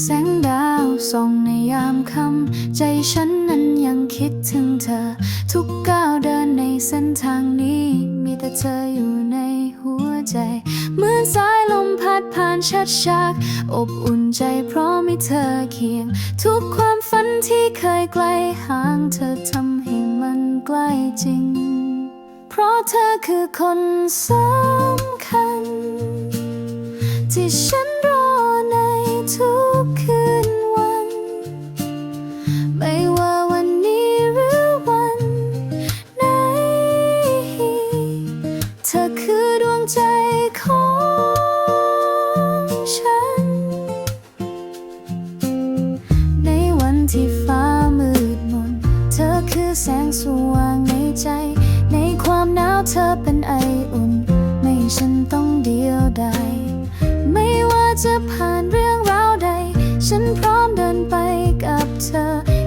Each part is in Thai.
แสงดาวส่องในยามค่ำใจฉันนั้นยังคิดถึงเธอ ทุกก้าวเดินในเส้นทางนี้ มีแต่เธออยู่ในหัวใจ เหมือนสายลมพัดผ่านชัดชัก อบอุ่นใจเพราะมีเธอเคียง ทุกความฝันที่เคยไกลห่างเธอทำให้มันใกล้จริง เพราะเธอคือคนสำคัญ ที่ฉัน ใจของฉัน ในวันที่ฟ้ามืดมน เธอคือแสงสว่างในใจ ในความหนาวเธอเป็นไออุ่น ไม่ให้ฉันต้องเดียวดายไม่ว่าจะผ่านเรื่องราวใด ฉันพร้อมเดินไปกับเธอ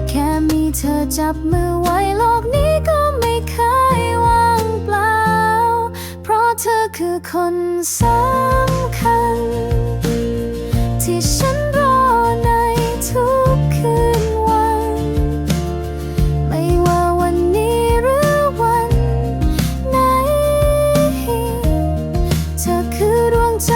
แค่มีเธอจับมือไว้โลกนี้ เธอคือคนสำคัญ ที่ฉันรอในทุกคืนวัน ไม่ว่าวันนี้หรือวันไหน เธอคือดวงใจ